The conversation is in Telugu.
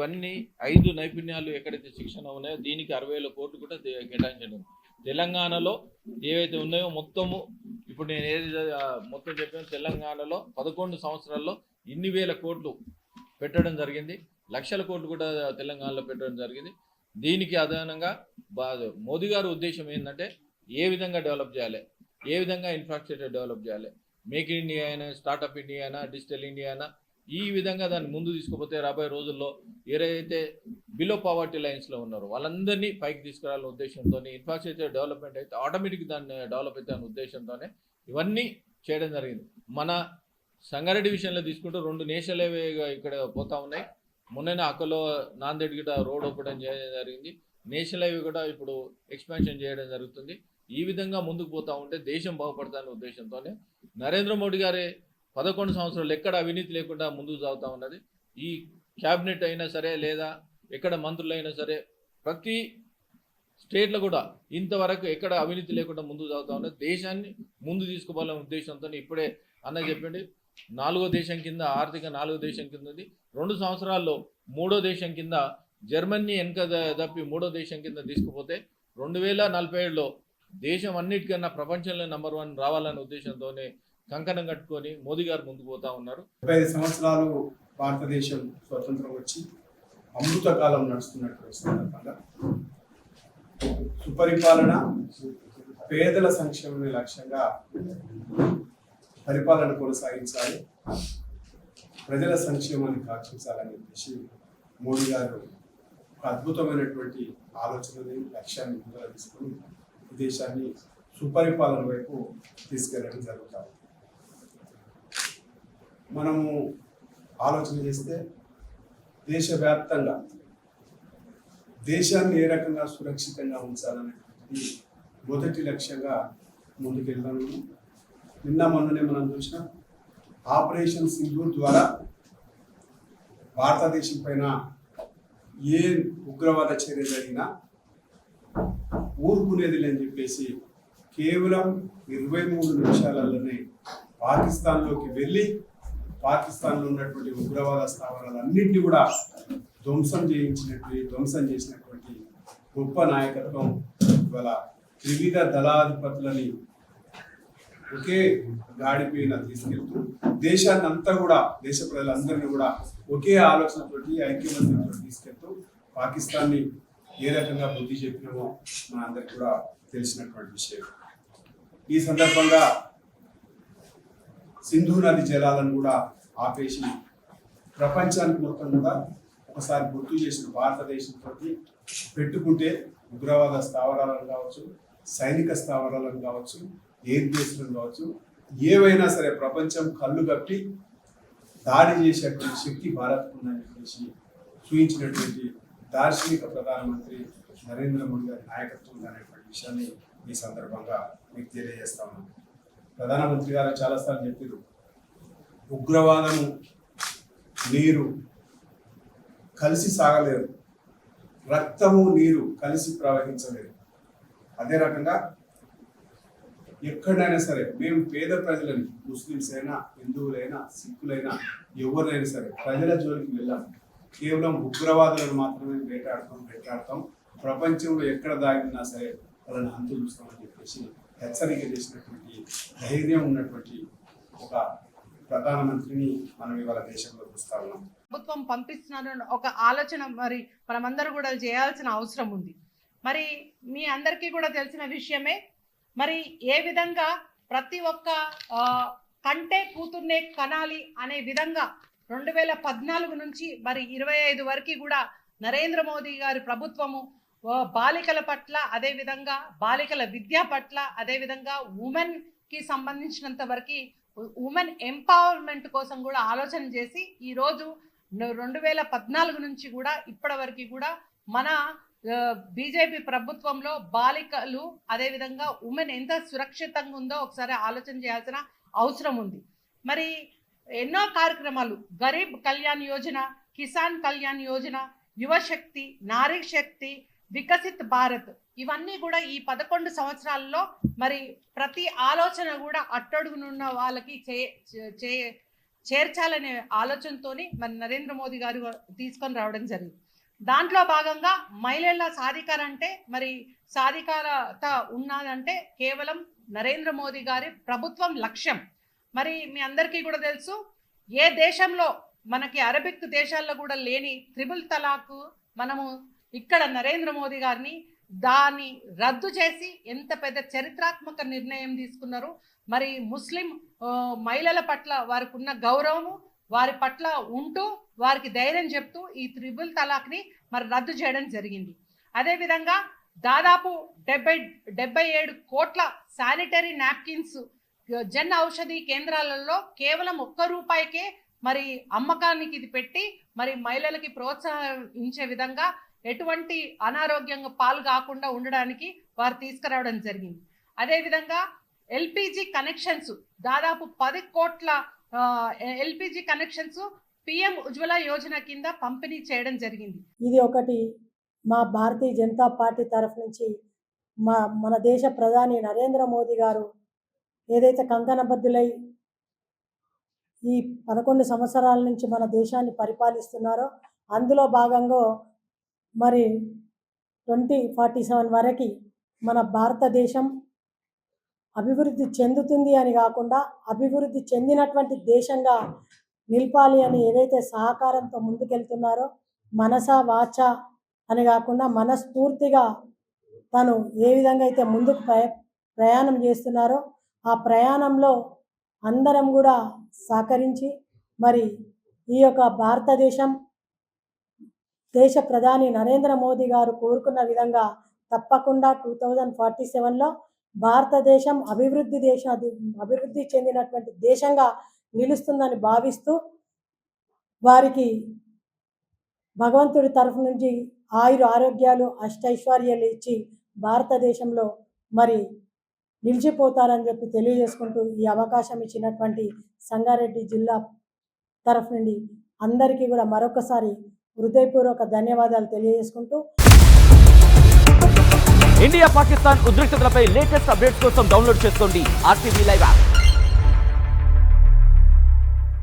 ఇవన్నీ ఐదు నైపుణ్యాలు ఎక్కడైతే శిక్షణ ఉన్నాయో దీనికి అరవై వేల కోట్లు కూడా కేటాయించడం. తెలంగాణలో ఏవైతే ఉన్నాయో మొత్తము ఇప్పుడు నేను ఏది మొత్తం చెప్పాను తెలంగాణలో పదకొండు సంవత్సరాల్లో ఇన్ని వేల కోట్లు పెట్టడం జరిగింది. లక్షల కోట్లు కూడా తెలంగాణలో పెట్టడం జరిగింది. దీనికి అదనంగా బా- మోదీ గారి ఉద్దేశం ఏంటంటే ఏ విధంగా డెవలప్ చేయాలి ఏ విధంగా ఇన్ఫ్రాస్ట్రక్చర్ డెవలప్ చేయాలి మేక్ ఇన్ ఇండియా అయినా స్టార్టప్ ఇండియా అయినా డిజిటల్ ఇండియా అయినా ఈ విధంగా దాన్ని ముందు తీసుకుపోతే రాబోయే రోజుల్లో ఏదైతే బిలో పావర్టీ లైన్స్లో ఉన్నారో వాళ్ళందరినీ పైకి తీసుకురావాలనే ఉద్దేశంతో ఇన్ఫ్రాస్ట్రక్చర్ డెవలప్మెంట్ అయితే ఆటోమేటిక్ దాన్ని డెవలప్ అయితే అనే ఉద్దేశంతోనే ఇవన్నీ చేయడం జరిగింది. మన సంగారెడ్డి విషయంలో తీసుకుంటే రెండు నేషనల్ హైవే ఇక్కడ పోతా ఉన్నాయి. మొన్ననే అక్కలో నాందేడ్ గిట రోడ్ ఓపెన్ చేయడం జరిగింది. నేషనల్ హైవే కూడా ఇప్పుడు ఎక్స్పాన్షన్ చేయడం జరుగుతుంది. ఈ విధంగా ముందుకు పోతా ఉంటే దేశం బాగుపడతానే ఉద్దేశంతోనే నరేంద్ర మోడీ గారే పదకొండు సంవత్సరాలు ఎక్కడ అవినీతి లేకుండా ముందుకు సాగుతూ ఉన్నది. ఈ క్యాబినెట్ అయినా సరే లేదా ఎక్కడ మంత్రులైనా సరే ప్రతి స్టేట్లో కూడా ఇంతవరకు ఎక్కడ అవినీతి లేకుండా ముందుకు సాగుతూ ఉన్నది. దేశాన్ని ముందు తీసుకుపోవాలనే ఉద్దేశంతో ఇప్పుడే అన్న చెప్పండి. నాలుగో దేశం కింద ఆర్థిక నాలుగో దేశం కింద ఉంది. రెండు సంవత్సరాల్లో మూడో దేశం కింద జర్మనీ వెనక తప్పి మూడో దేశం కింద తీసుకుపోతే రెండు వేల నలభై ఏడులో దేశం అన్నిటికన్నా ప్రపంచంలో నెంబర్ వన్ రావాలనే ఉద్దేశంతోనే కంకణం కట్టుకొని మోదీ గారు ముందుకు పోతా ఉన్నారు. డెబ్బై ఐదు సంవత్సరాలు భారతదేశం స్వతంత్రం వచ్చి అమృత కాలం నడుస్తున్నటువంటి సందర్భంగా సుపరిపాలన పేదల సంక్షేమమే లక్ష్యంగా పరిపాలన కొనసాగించాలి ప్రజల సంక్షేమాన్ని కాక్షించాలని చెప్పేసి మోడీ గారు ఒక అద్భుతమైనటువంటి ఆలోచనని లక్ష్యాన్ని ముందర తీసుకొని దేశాన్ని సుపరిపాలన వైపు తీసుకెళ్ళడం జరుగుతుంది మనము ఆలోచన చేస్తే దేశవ్యాప్తంగా దేశాన్ని ఏ రకంగా సురక్షితంగా ఉంచాలనేటువంటి మొదటి లక్ష్యంగా ముందుకెళ్తాము నిన్న మొన్ననే మనం చూసినాం ఆపరేషన్ సింధూర్ ద్వారా భారతదేశం పైన ఏ ఉగ్రవాద చర్య జరిగినా ఊరుకునేది లేని చెప్పేసి కేవలం ఇరవై మూడు నిమిషాలలోనే పాకిస్తాన్లోకి వెళ్ళి పాకిస్తాన్లో ఉన్నటువంటి ఉగ్రవాద స్థావరాలన్నింటినీ కూడా ధ్వంసం చేయించినటువంటి ధ్వంసం చేసినటువంటి గొప్ప నాయకత్వం ఇవాళ త్రివిధ దళాధిపతులని ఒకే గాడిపైన తీసుకెళ్తూ దేశాన్ని అంతా కూడా దేశ ప్రజలందరినీ కూడా ఒకే ఆలోచనతోటి ఐక్యమత్యంతో తీసుకెళ్తూ పాకిస్తాన్ని ఏ రకంగా బుద్ధి చెప్పినామో మన అందరికి కూడా తెలిసినటువంటి విషయం. ఈ సందర్భంగా సింధు నది జలాలను కూడా ఆపేసి ప్రపంచానికి మొత్తం కూడా ఒకసారి గుర్తు చేసిన భారతదేశంతో పెట్టుకుంటే ఉగ్రవాద స్థావరాలను కావచ్చు సైనిక స్థావరాలను కావచ్చు ఎయిర్ బేస్లను కావచ్చు ఏవైనా సరే ప్రపంచం కళ్ళు కప్పి దాడి చేసేటువంటి శక్తి భారత్కు ఉందని చెప్పేసి చూపించినటువంటి దార్శనిక ప్రధానమంత్రి నరేంద్ర మోడీ గారి నాయకత్వం అనేటువంటి విషయాన్ని ఈ సందర్భంగా మీకు తెలియజేస్తా ఉన్నాను. ప్రధానమంత్రి గారు చాలాసార్లు చెప్పారు. ఉగ్రవాదము నీరు కలిసి సాగలేరు రక్తము నీరు కలిసి ప్రవహించలేరు అదే రకంగా ఎక్కడైనా సరే మేము పేద ప్రజలని ముస్లిమ్స్ అయినా హిందువులైనా సిక్కులైనా ఎవరైనా సరే ప్రజల జోలికి వెళ్ళాం. కేవలం ఉగ్రవాదులను మాత్రమే వేటాడతాం వేటాడతాం. ప్రపంచంలో ఎక్కడ దాగినా సరే వాళ్ళని అంతు చూస్తామని చెప్పేసి హెచ్చరిక చేసినటువంటి ధైర్యం ఉన్నటువంటి ఒక ప్రధానమంత్రిని మనం ఇవాళ దేశంలో చూస్తా ఉన్నాం. ప్రభుత్వం పంపిస్తున్నారు ఒక ఆలోచన మరి మనమందరూ కూడా చేయాల్సిన అవసరం ఉంది. మరి మీ అందరికీ కూడా తెలిసిన విషయమే మరి ఏ విధంగా ప్రతి ఒక్క కంటే కూతుర్నే కనాలి అనే విధంగా రెండు వేల పద్నాలుగు నుంచి మరి ఇరవై ఐదు వరకు కూడా నరేంద్ర మోదీ గారి ప్రభుత్వము బాలికల పట్ల అదే విధంగా బాలికల విద్య పట్ల అదే విధంగా ఉమెన్కి సంబంధించినంత వరకు ఉమెన్ ఎంపవర్మెంట్ కోసం కూడా ఆలోచన చేసి ఈరోజు రెండు వేల పద్నాలుగు నుంచి కూడా ఇప్పటి వరకు కూడా మన బీజేపీ ప్రభుత్వంలో బాలికలు అదేవిధంగా ఉమెన్ ఎంత సురక్షితంగా ఉందో ఒకసారి ఆలోచన చేయాల్సిన అవసరం ఉంది. మరి ఎన్నో కార్యక్రమాలు గరీబ్ కళ్యాణ్ యోజన కిసాన్ కళ్యాణ్ యోజన యువశక్తి నారీ శక్తి వికసిత్ భారత్. ఇవన్నీ కూడా ఈ పదకొండు సంవత్సరాల్లో మరి ప్రతి ఆలోచన కూడా అట్టడుగునున్న వాళ్ళకి చే చే చేర్చాలనే ఆలోచనతోని మరి నరేంద్ర మోదీ గారు తీసుకొని రావడం జరిగింది. దాంట్లో భాగంగా మహిళల సాధికార అంటే మరి సాధికారత ఉన్నదంటే కేవలం నరేంద్ర మోదీ గారి ప్రభుత్వం లక్ష్యం. మరి మీ అందరికీ కూడా తెలుసు ఏ దేశంలో మనకి అరబిక్ దేశాల్లో కూడా లేని త్రిబుల్ తలాక్ మనము ఇక్కడ నరేంద్ర మోదీ గారిని దాన్ని రద్దు చేసి ఎంత పెద్ద చరిత్రాత్మక నిర్ణయం తీసుకున్నారు. మరి ముస్లిం మహిళల పట్ల వారికి ఉన్న గౌరవము వారి పట్ల ఉంటూ వారికి ధైర్యం చెప్తూ ఈ త్రిబుల్ తలాక్ని మరి రద్దు చేయడం జరిగింది. అదేవిధంగా దాదాపు డెబ్బై డెబ్బై ఏడు కోట్ల శానిటరీ నాప్కిన్స్ జన్ ఔషధి కేంద్రాలలో కేవలం ఒక్క రూపాయికే మరి అమ్మకానికి ఇది పెట్టి మరి మహిళలకి ప్రోత్సహించే విధంగా ఎటువంటి అనారోగ్యంగా పాలు కాకుండా ఉండడానికి వారు తీసుకురావడం జరిగింది. అదేవిధంగా ఎల్పిజి కనెక్షన్స్ దాదాపు పది కోట్ల LPG connections PM Ujjwala Yojana కింద పంపిణీ చేయడం జరిగింది. ఇది ఒకటి మా భారతీయ జనతా పార్టీ తరఫు నుంచి మా మన దేశ ప్రధాని నరేంద్ర మోదీ గారు ఏదైతే కంకణబద్ధులై ఈ పదకొండు సంవత్సరాల నుంచి మన దేశాన్ని పరిపాలిస్తున్నారో అందులో భాగంగా మరి ట్వంటీ ఫార్టీ సెవెన్ వరకు మన భారతదేశం అభివృద్ధి చెందుతుంది అని కాకుండా అభివృద్ధి చెందినటువంటి దేశంగా నిలపాలి అని ఏదైతే సహకారంతో ముందుకెళ్తున్నారో మనస వాచ అని కాకుండా మనస్ఫూర్తిగా తను ఏ విధంగా అయితే ముందుకు ప్రయ ప్రయాణం చేస్తున్నారో ఆ ప్రయాణంలో అందరం కూడా సహకరించి మరి ఈ యొక్క భారతదేశం దేశ ప్రధాని నరేంద్ర మోదీ గారు కోరుకున్న విధంగా తప్పకుండా టూ థౌజండ్ ఫార్టీ సెవెన్లో భారతదేశం అభివృద్ధి దేశ అభివృద్ధి చెందినటువంటి దేశంగా నిలుస్తుందని భావిస్తూ వారికి భగవంతుడి తరఫు నుంచి ఆయుర ఆరోగ్యాలు అష్టైశ్వర్యాలు ఇచ్చి భారతదేశంలో మరి నిలిచిపోతారని చెప్పి తెలియజేసుకుంటూ ఈ అవకాశం ఇచ్చినటువంటి సంగారెడ్డి జిల్లా తరఫు నుండి అందరికీ కూడా మరొకసారి హృదయపూర్వక ధన్యవాదాలు తెలియజేసుకుంటూ ఇండియా పాకిస్తాన్ ఉద్రిక్తతలపై లేటెస్ట్ అప్డేట్స్ కోసం డౌన్లోడ్ చేసుకోండి ఆర్టీవీ లైవ్ యాప్.